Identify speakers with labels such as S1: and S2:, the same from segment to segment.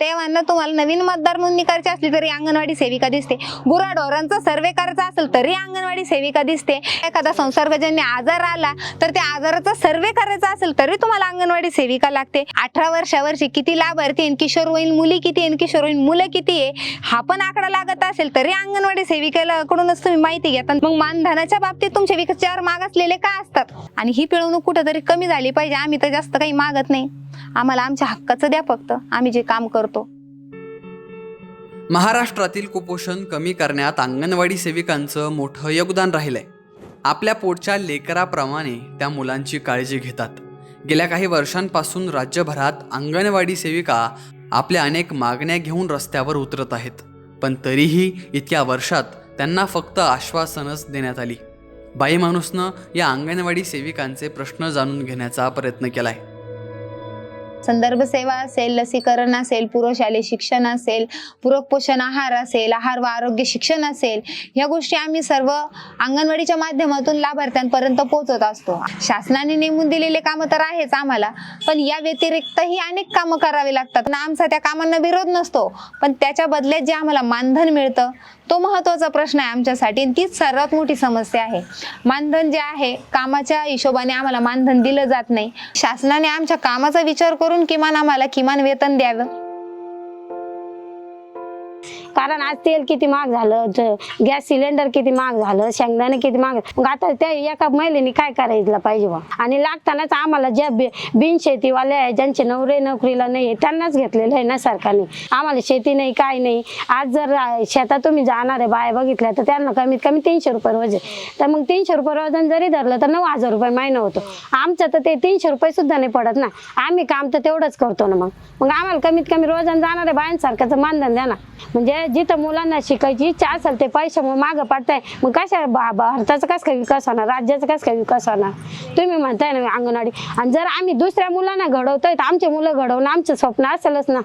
S1: तेव्हा तुम्हाला नवीन मतदार नोंदणी करायची असली तरी अंगणवाडी सेविका दिसते. गुराढोरांचा सर्वे करायचा असेल तरी अंगणवाडी सेविका दिसते. एखादा संसर्गजन्य आजार आला तर त्या आजाराचा सर्वे करायचा असेल तरी तुम्हाला अंगणवाडी सेविका लागते. अठरा वर्षावरची किती लाभार्थी आणि किशोरवयीन मुली किती आहे किशोरवयीन मुलं किती आहे हा पण आकडा लागत असेल तरी अंगणवाडी सेविकेला कडूनच तुम्ही माहिती घेता मग मानधनाच्या बाबतीत तुमचे विचार मागासलेले का असतात? आणि ही पिळवणूक कुठेतरी कमी झाली पाहिजे. आम्ही तर जास्त काही मागत नाही. आम्हाला आमच्या हक्काचं द्या फक्त. आम्ही जे काम करतो.
S2: महाराष्ट्रातील कुपोषण कमी करण्यात अंगणवाडी सेविकांचं मोठं योगदान राहिलंय. आपल्या पोटच्या लेकराप्रमाणे त्या मुलांची काळजी घेतात. गेल्या काही वर्षांपासून राज्यभरात अंगणवाडी सेविका आपल्या अनेक मागण्या घेऊन रस्त्यावर उतरत आहेत. पण तरीही इतक्या वर्षात त्यांना फक्त आश्वासनच देण्यात आली. बाई माणूसनं या अंगणवाडी सेविकांचे प्रश्न जाणून घेण्याचा प्रयत्न केला आहे
S1: संदर्भ सेवा असेल लसीकरण असेल पूर्वशालेय शिक्षण असेल पूरक पोषण आहार असेल आहार व आरोग्य शिक्षण असेल ह्या गोष्टी आम्ही सर्व अंगणवाडीच्या माध्यमातून लाभार्थ्यांपर्यंत पोहोचत असतो. शासनाने नेमून दिलेले कामं तर आहेच आम्हाला पण या व्यतिरिक्तही अनेक कामं करावी लागतात. आमचा त्या कामांना विरोध नसतो पण त्याच्या बदल्यात जे आम्हाला मानधन मिळतं तो महत्त्वाचा प्रश्न आहे आमच्यासाठी तीच सर्वात मोठी समस्या आहे. मानधन जे आहे कामाच्या हिशोबाने आम्हाला मानधन दिलं जात नाही. शासनाने आमच्या कामाचा विचार करून किमान आम्हाला किमान वेतन द्यावं?
S3: कारण आज तेल किती महाग झालं गॅस सिलेंडर किती महाग झालं शेंगदाणे किती महाग मग आता त्या एका महिलेने काय करायला पाहिजे बा? आणि लागतानाच आम्हाला ज्या बि- बिनशेतीवाले आहे ज्यांचे नवरे नोकरीला नाही आहे त्यांनाच घेतलेलं आहे ना सरकारने. आम्हाला शेती नाही काय नाही. आज जर शेतात तुम्ही जाणार आहे बाया बघितल्या तर त्यांना कमीत कमी तीनशे रुपये रोज. तर मग तीनशे रुपये वजन जरी धरलं तर नऊ हजार रुपये महिना होतो. आमचं तर ते तीनशे रुपये सुद्धा नाही पडत ना. आम्ही काम तर तेवढंच करतो ना मग. मग आम्हाला कमीत कमी रोजन आहे बायांसारख्याचं मानधन द्या ना. म्हणजे जिथं मुलांना शिकायची इच्छा असेल ते पैसे मागं पडताय. मग कशा बा भारताचा कस काय विकास होणार? राज्याचा कस काय विकास होणार? तुम्ही म्हणताय ना अंगणवाडी. आणि जर आम्ही दुसऱ्या मुलांना घडवतोय तर आमचे मुलं घडवणं आमचं स्वप्न असेलच ना.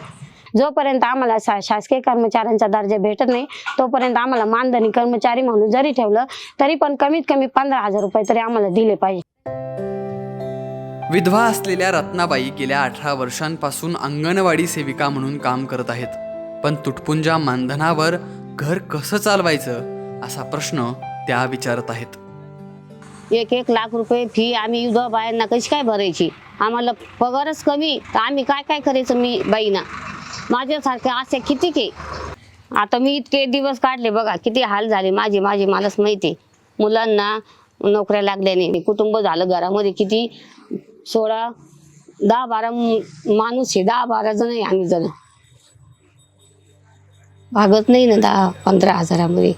S3: जोपर्यंत आम्हाला शा शासकीय कर्मचाऱ्यांचा दर्जा भेटत नाही तोपर्यंत आम्हाला मानधनी कर्मचारी म्हणून जरी ठेवलं तरी पण कमीत कमी पंधरा हजार रुपये तरी आम्हाला दिले पाहिजे.
S2: विधवा असलेल्या रत्नाबाई गेल्या अठरा वर्षांपासून अंगणवाडी सेविका म्हणून काम करत आहेत. पण तुटपुंजा मानधनावर घर कसं चालवायचं असा प्रश्न त्या विचारत आहेत.
S4: एक एक लाख रुपये फी आम्ही युद्ध बायांना कशी काय भरायची? आम्हाला पगारच कमी तर आम्ही काय काय करायचं मी बाईना? माझ्यासारखे असे किती के? आता मी इतके दिवस काढले बघा किती हाल झाले माझे माझे मलाच माहिती आहे. मुलांना नोकऱ्या लागल्याने कुटुंब झालं घरामध्ये किती? सोळा दहा बारा माणूस आहे दहा बारा जण आहे आम्ही जण. भागत नाही ना दहा पंधरा हजारामध्ये.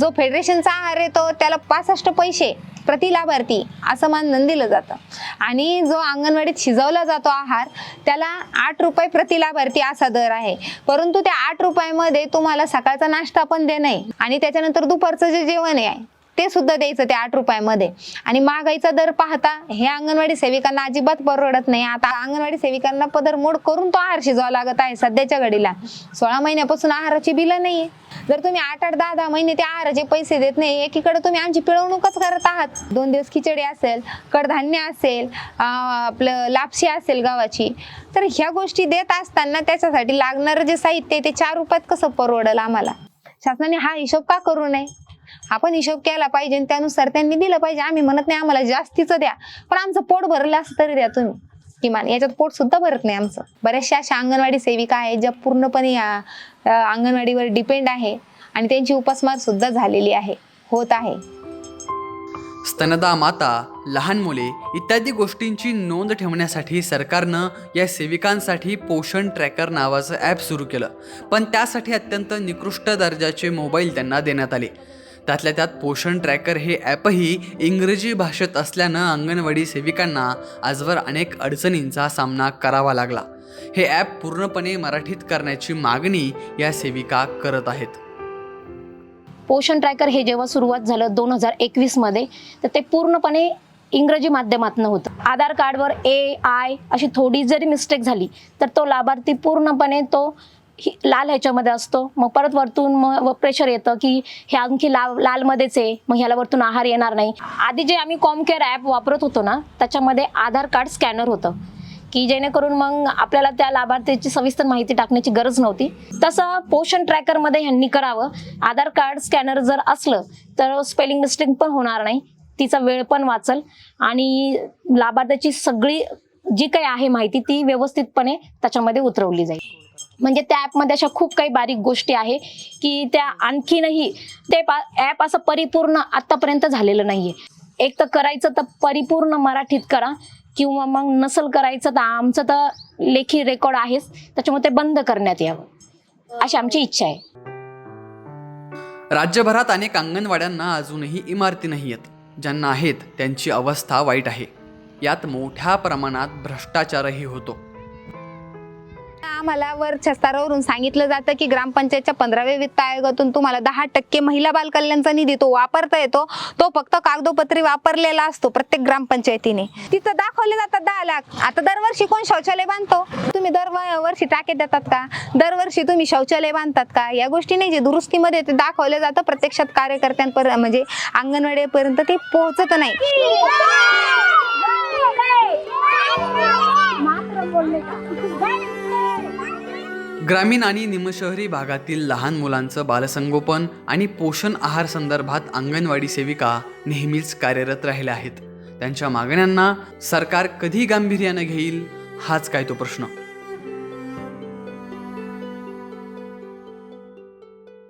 S1: जो फेडरेशनचा आहार येतो त्याला पासष्ट पैसे प्रति लाभार्थी असं मानधन दिलं जातं. आणि जो अंगणवाडीत शिजवला जातो आहार त्याला आठ रुपये प्रति लाभार्थी असा दर आहे. परंतु त्या आठ रुपयामध्ये तुम्हाला सकाळचा नाश्ता पण देणं आहे. आणि त्याच्यानंतर दुपारचं जे जेवण आहे ते सुद्धा द्यायचं ते आठ रुपयामध्ये. आणि महागाईचा दर पाहता हे अंगणवाडी सेविकांना अजिबात परवडत नाही. आता अंगणवाडी सेविकांना पदरमोड करून तो आहार शिजवा लागत आहे सध्याच्या घडीला. सोळा महिन्यापासून आहाराची बिलं नाहीये. जर तुम्ही आठ आठ दहा दहा महिने त्या आहाराचे पैसे देत नाही एकीकडे तुम्ही आमची पिळवणूकच करत आहात. दोन दिवस खिचडी असेल कडधान्य असेल आपलं लापशी असेल गावाची तर ह्या गोष्टी देत असताना त्याच्यासाठी लागणारं जे साहित्य ते चार रुपयात कसं परवडेल आम्हाला? शासनाने हा हिशोब का करू नये? आपण हिशोब केला पाहिजे त्यानुसार त्यांनी दिलं पाहिजे. आम्ही म्हणत नाही आम्हाला जास्तीचं द्या. पण आमचं पोट भरलं असं तरी द्या तुम्ही. किमान याच्यात पोट सुद्धा भरत नाही आमचं. बऱ्याचशा अशा अंगणवाडी सेविका आहेत ज्या पूर्णपणे या अंगणवाडीवर डिपेंड आहे आणि त्यांची उपासमार सुद्धा झालेली आहे होत आहे.
S2: स्तनदा माता लहान मुले इत्यादी गोष्टींची नोंद ठेवण्यासाठी सरकारनं या सेविकांसाठी पोषण ट्रॅकर नावाचं ॲप सुरू केलं. पण त्यासाठी अत्यंत निकृष्ट दर्जाचे मोबाईल त्यांना देण्यात आले. त्यातल्या त्यात पोषण ट्रॅकर हे ॲपही इंग्रजी भाषेत असल्यानं अंगणवाडी सेविकांना आजवर अनेक अडचणींचा सामना करावा लागला. हे ॲप पूर्णपणे मराठीत करण्याची मागणी या सेविका करत आहेत.
S5: पोषण ट्रॅकर हे जेव्हा सुरुवात झालं दोन हजार एकवीसमध्ये तर ते पूर्णपणे इंग्रजी माध्यमातनं होतं. आधार कार्डवर ए आय अशी थोडी जरी मिस्टेक झाली तर तो लाभार्थी पूर्णपणे तो लाल ह्याच्यामध्ये असतो. मग परत वरतून मग प्रेशर येतं की हे आणखी लाल लालमध्येच आहे. मग ह्याला वरतून आहार येणार नाही. आधी जे आम्ही कॉम केअर ॲप वापरत होतो ना त्याच्यामध्ये आधार कार्ड स्कॅनर होतं. की जेणेकरून मग आपल्याला त्या लाभार्थीची सविस्तर माहिती टाकण्याची गरज नव्हती. तसं पोषण ट्रॅकरमध्ये ह्यांनी करावं. आधार कार्ड स्कॅनर जर असलं तर स्पेलिंग मिस्टेक पण होणार नाही. तिचा वेळ पण वाचल. आणि लाभार्थ्याची सगळी जी काही आहे माहिती ती व्यवस्थितपणे त्याच्यामध्ये उतरवली जाईल. म्हणजे त्या ॲपमध्ये अशा खूप काही बारीक गोष्टी आहे की त्या आणखीनही ते ॲप असं परिपूर्ण आत्तापर्यंत झालेलं नाही आहे एक तर करायचं तर परिपूर्ण मराठीत करा किंवा मग नसल करायचं तर आमचं तर लेखी रेकॉर्ड आहेच त्याच्यामुळे ते बंद करण्यात यावं. अशी आमची इच्छा आहे.
S2: राज्यभरात अनेक अंगणवाड्यांना अजूनही इमारती नाही आहेत. ज्यांना आहेत त्यांची अवस्था वाईट आहे. यात मोठ्या प्रमाणात भ्रष्टाचारही होतो.
S1: आम्हाला वरच्या स्तरावरून सांगितलं जातं की ग्रामपंचायतच्या पंधराव्या वित्त आयोगातून तुम्हाला दहा टक्के महिला बालकल्याणचा निधी तो वापरता येतो. तो फक्त कागदोपत्री वापरलेला असतो प्रत्येक ग्रामपंचायतीने. तिथं दाखवले जातात दहा लाख. आता दरवर्षी कोण शौचालय बांधतो? तुम्ही दर वर्षी टाके देतात का? दरवर्षी तुम्ही शौचालय बांधतात का? या गोष्टी नाही जे दुरुस्तीमध्ये ते दाखवलं जातं प्रत्यक्षात कार्यकर्त्यांपर्यंत म्हणजे अंगणवाडीपर्यंत ते पोहोचत नाही.
S2: ग्रामीण आणि निमशहरी भागातील लहान मुलांचं बालसंगोपन आणि पोषण आहार संदर्भात अंगणवाडी सेविका नेहमीच कार्यरत राहिल्या आहेत. त्यांच्या मागण्यांना सरकार कधी गांभीर्यानं घेईल हाच काय तो प्रश्न.